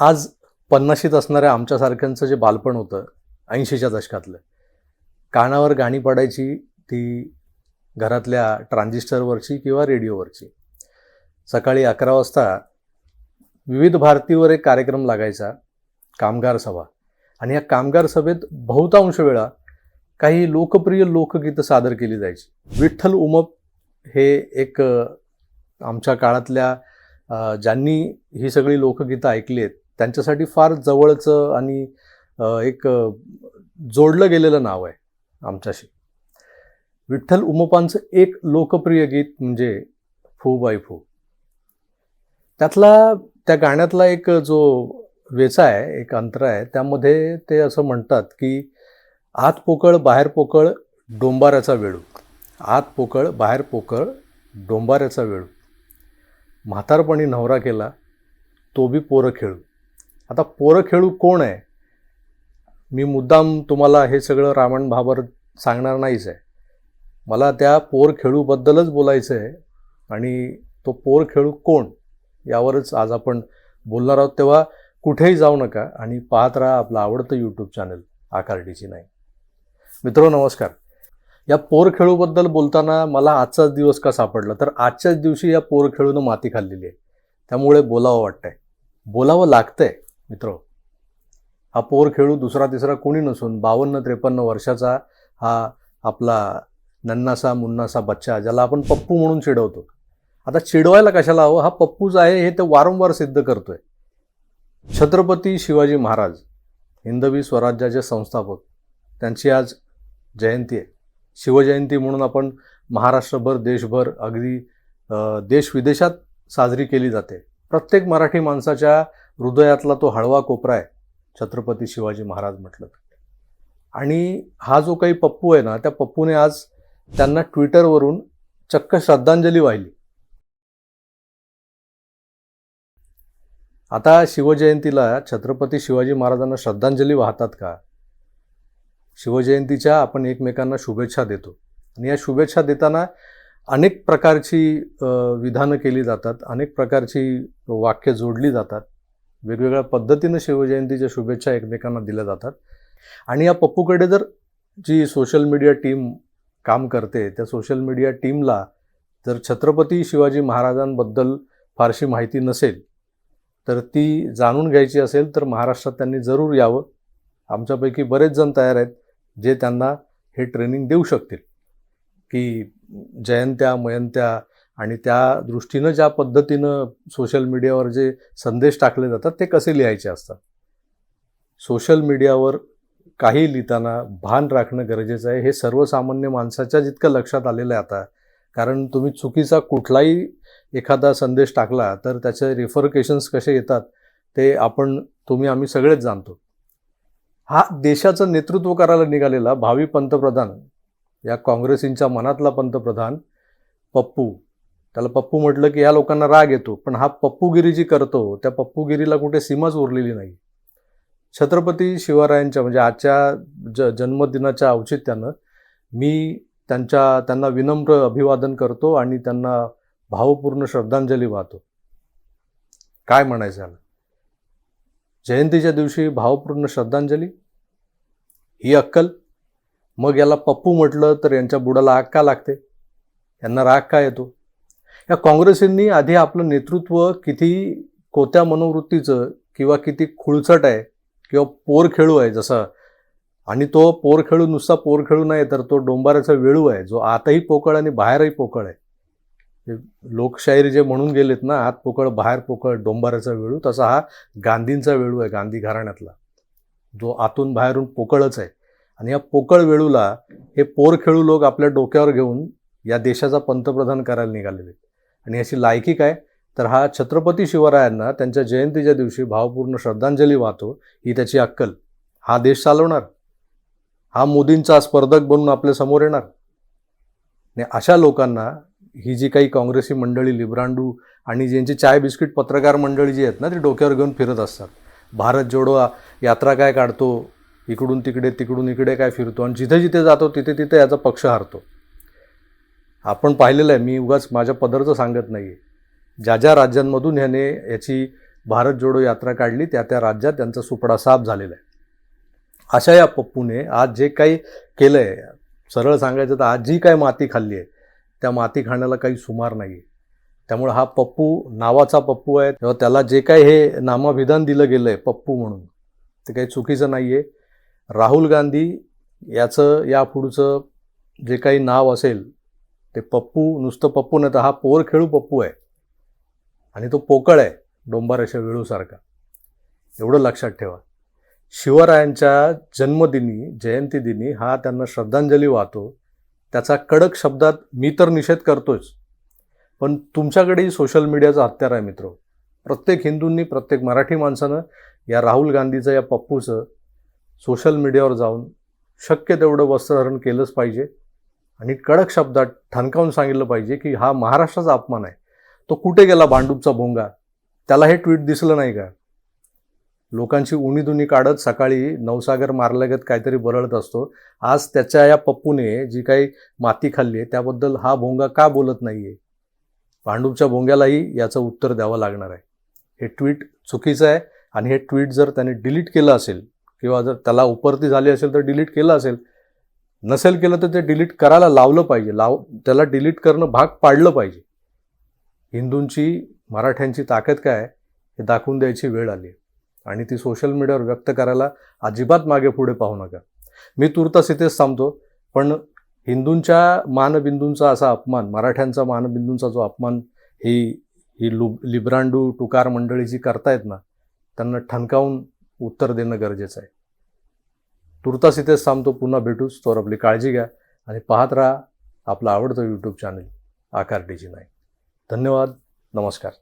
आज पन्नाशीत असणाऱ्या आमच्यासारख्यांचं जे बालपण होतं ऐंशीच्या दशकातलं कानावर गाणी पडायची ती घरातल्या ट्रान्झिस्टरवरची किंवा रेडिओवरची. सकाळी अकरा वाजता विविध भारतीवर एक कार्यक्रम लागायचा कामगार सभा. आणि या कामगार सभेत बहुतांश वेळा काही लोकप्रिय लोकगीतं सादर केली जायची. विठ्ठल उमप हे एक आमच्या काळातल्या ज्यांनी ही सगळी लोकगीतं ऐकली आहेत त्यांच्यासाठी फार जवळचं आणि एक जोडलं गेलेलं नाव आहे आमच्याशी. विठ्ठल उमोपांचं एक लोकप्रिय गीत म्हणजे फू बाय फू. त्यातला त्या गाण्यातला एक जो वेचा आहे एक अंतर आहे त्यामध्ये ते असं म्हणतात की आत पोकळ बाहेर पोकळ डोंबाऱ्याचा वेळू आत पोकळ बाहेर पोकळ डोंबाऱ्याचा वेळू म्हातारपणी नवरा केला तो बी पोरं खेळू. आता पोरं खेळू कोण आहे? मी मुद्दाम तुम्हाला हे सगळं रामायण भाबर सांगणार नाहीच आहे. मला त्या पोर खेळूबद्दलच बोलायचं आहे आणि तो पोर खेळू कोण यावरच आज आपण बोलणार आहोत. तेव्हा कुठेही जाऊ नका आणि पाहत राहा आपलं आवडतं यूट्यूब चॅनल आकारडीची नाही. मित्रो नमस्कार. या पोर खेळूबद्दल बोलताना मला आजचाच दिवस का सापडला? तर आजच्याच दिवशी या पोर खेळूनं माती खाल्लेली आहे. त्यामुळे बोलावं वाटतंय. बोलावं लागतंय. मित्र हा पोर खेळू दुसरा तिसरा कोणी नसून बावन्न त्रेपन्न वर्षाचा हा आपला नन्नासा मुन्नासा बच्चा ज्याला आपण पप्पू म्हणून चिडवतो. आता चिडवायला कशाला हवं? हा पप्पूच आहे हे ते वारंवार सिद्ध करतोय. छत्रपती शिवाजी महाराज हिंदवी स्वराज्याचे संस्थापक त्यांची आज जयंती आहे. शिवजयंती म्हणून आपण महाराष्ट्रभर देशभर अगदी देश विदेशात साजरी केली जाते. प्रत्येक मराठी माणसाच्या हृदयातला तो हळवा कोपरा आहे छत्रपती शिवाजी महाराज म्हटलं तर. आणि हा जो काही पप्पू आहे ना त्या पप्पूने आज त्यांना ट्विटरवरून चक्क श्रद्धांजली वाहिली. आता शिवजयंतीला छत्रपती शिवाजी महाराजांना श्रद्धांजली वाहतात का? शिवजयंतीच्या आपण एकमेकांना शुभेच्छा देतो. आणि या शुभेच्छा देताना अनेक प्रकारची विधानं केली जातात अनेक प्रकारची वाक्य जोडली जातात. वेगवेगळ्या पद्धतीनं शिवजयंतीच्या शुभेच्छा एकमेकांना दिल्या जातात. आणि या पप्पूकडे जर जी सोशल मीडिया टीम काम करते त्या सोशल मीडिया टीमला जर छत्रपती शिवाजी महाराजांबद्दल फारशी माहिती नसेल तर ती जाणून घ्यायची असेल तर महाराष्ट्रात त्यांनी जरूर यावं. आमच्यापैकी बरेच जण तयार आहेत जे त्यांना हे ट्रेनिंग देऊ शकतील. की जयंत्या मयंत्या आणि त्या दृष्टीनं ज्या पद्धतीनं सोशल मीडियावर जे संदेश टाकले जातात ते कसे लिहायचे असतात? सोशल मीडियावर काही लिहिताना भान राखणं गरजेचं आहे. हे सर्वसामान्य माणसाच्या जितकं लक्षात आलेलं आहे आता कारण तुम्ही चुकीचा कुठलाही एखादा संदेश टाकला तर त्याचे रिफरकेशन्स कसे येतात ते आपण तुम्ही आम्ही सगळेच जाणतो. हा देशाचं नेतृत्व करायला निघालेला भावी पंतप्रधान या काँग्रेसींच्या मनातला पंतप्रधान पप्पू त्याला पप्पू म्हटलं की या लोकांना राग येतो पण हा पप्पूगिरी जी करतो त्या पप्पूगिरीला कुठे सीमाच उरलेली नाही. छत्रपती शिवरायांच्या म्हणजे आजच्या ज जन्मदिनाच्या औचित्यानं मी त्यांच्या त्यांना विनम्र अभिवादन करतो आणि त्यांना भावपूर्ण श्रद्धांजली वाहतो. काय म्हणायचं याला? जयंतीच्या दिवशी भावपूर्ण श्रद्धांजली? ही अक्कल? मग याला पप्पू म्हटलं तर यांच्या बुडाला आग का लागते. यांना राग का येतो? या काँग्रेसींनी आधी आपलं नेतृत्व किती कोत्या मनोवृत्तीचं किंवा किती खुळचट आहे किंवा पोर खेळू आहे जसं आणि तो पोर खेळू नुसता पोर खेळू नाही तर तो डोंबाऱ्याचा वेळू आहे जो आतही पोकळ आणि बाहेरही पोकळ आहे. लोकशाहीर जे म्हणून गेलेत ना आत पोकळ बाहेर पोकळ डोंबाऱ्याचा वेळू तसा हा गांधींचा वेळू आहे गांधी घराण्यातला. जो आतून बाहेरून पोकळच आहे. आणि या पोकळ वेळूला हे पोर खेळू लोक आपल्या डोक्यावर घेऊन या देशाचा पंतप्रधान करायला निघालेले आहेत. आणि याची लायकी काय तर हा छत्रपती शिवरायांना त्यांच्या जयंतीच्या दिवशी भावपूर्ण श्रद्धांजली वाहतो ही त्याची अक्कल. हा देश चालवणार. हा मोदींचा स्पर्धक बनून आपल्यासमोर येणार. आणि अशा लोकांना ही जी काही काँग्रेसी मंडळी लिब्रांडू आणि ज्यांची चाय बिस्किट पत्रकार मंडळी जी आहेत ना ती डोक्यावर घेऊन फिरत असतात. भारत जोडो यात्रा काय काढतो? इकडून तिकडे तिकडून इकडे काय फिरतो? आणि जिथे जिथे जातो तिथे तिथे याचा पक्ष हारतो. आपण पाहिलेलं आहे. मी उगाच माझ्या पदरचं सांगत नाही आहे ज्या ज्या राज्यांमधून ह्याने याची भारत जोडो यात्रा काढली त्या त्या राज्यात त्यांचा सुपडा साफ झालेला आहे. अशा या पप्पूने आज जे काही केलं आहे सरळ सांगायचं तर आज जी काय माती खाल्ली आहे त्या माती खाण्याला काही सुमार नाही आहे त्यामुळे हा पप्पू नावाचा पप्पू आहे. तेव्हा त्याला जे काही हे नामाभिधान दिलं गेलं आहे पप्पू म्हणून ते काही चुकीचं नाही आहे राहुल गांधी याचं यापुढचं जे काही नाव असेल ते पप्पू नुसतं पप्पू नाही तर हा पोर खेळू पप्पू आहे. आणि तो पोकळ आहे डोंबाराच्या वेळूसारखा एवढं लक्षात ठेवा. शिवरायांच्या जन्मदिनी जयंतीदिनी हा त्यांना श्रद्धांजली वाहतो. त्याचा कडक शब्दात मी तर निषेध करतोच पण तुमच्याकडेही सोशल मीडियाचा हत्यार आहे मित्र. प्रत्येक हिंदूंनी प्रत्येक मराठी माणसानं या राहुल गांधीचं या पप्पूचं सोशल मीडियावर जाऊन शक्य तेवढं वस्त्रहरण केलंच पाहिजे. आणि कडक शब्दात ठणकावून सांगितलं पाहिजे की हा महाराष्ट्राचा अपमान आहे. तो कुठे गेला भांडूपचा भोंगा? त्याला हे ट्विट दिसलं नाही का? लोकांची उणीदुनी काढत सकाळी नवसागर मारल्यागत काहीतरी बरळत असतो. आज त्याच्या या पप्पूने जी काही माती खाल्ली आहे त्याबद्दल हा भोंगा का बोलत नाही आहे भांडूपच्या भोंग्यालाही याचं उत्तर द्यावं लागणार आहे. हे ट्विट चुकीचं आहे आणि हे ट्विट जर त्याने डिलीट केलं असेल किंवा जर त्याला उपरती झाली असेल तर डिलीट केलं असेल नसेल केलं तर ते डिलीट करायला लावलं पाहिजे. लाव त्याला डिलीट करणं भाग पाडलं पाहिजे. हिंदूंची मराठ्यांची ताकद काय हे दाखवून द्यायची वेळ आली आहे. आणि ती सोशल मीडियावर व्यक्त करायला अजिबात मागे पुढे पाहू नका. मी तुर्तास इथेच थांबतो. पण हिंदूंच्या मानबिंदूंचा असा अपमान मराठ्यांचा मानबिंदूंचा जो अपमान ही ही लु लिब्रांडू टुकार मंडळी जी करतायत ना त्यांना ठणकावून उत्तर देणं गरजेचं आहे. तुर्तास इथेच थांबतो. पुन्हा भेटूच. तोवर आपली काळजी घ्या आणि पाहत राहा आपलं आवडतं यूट्यूब चॅनल आकार डीजी नाही धन्यवाद. नमस्कार.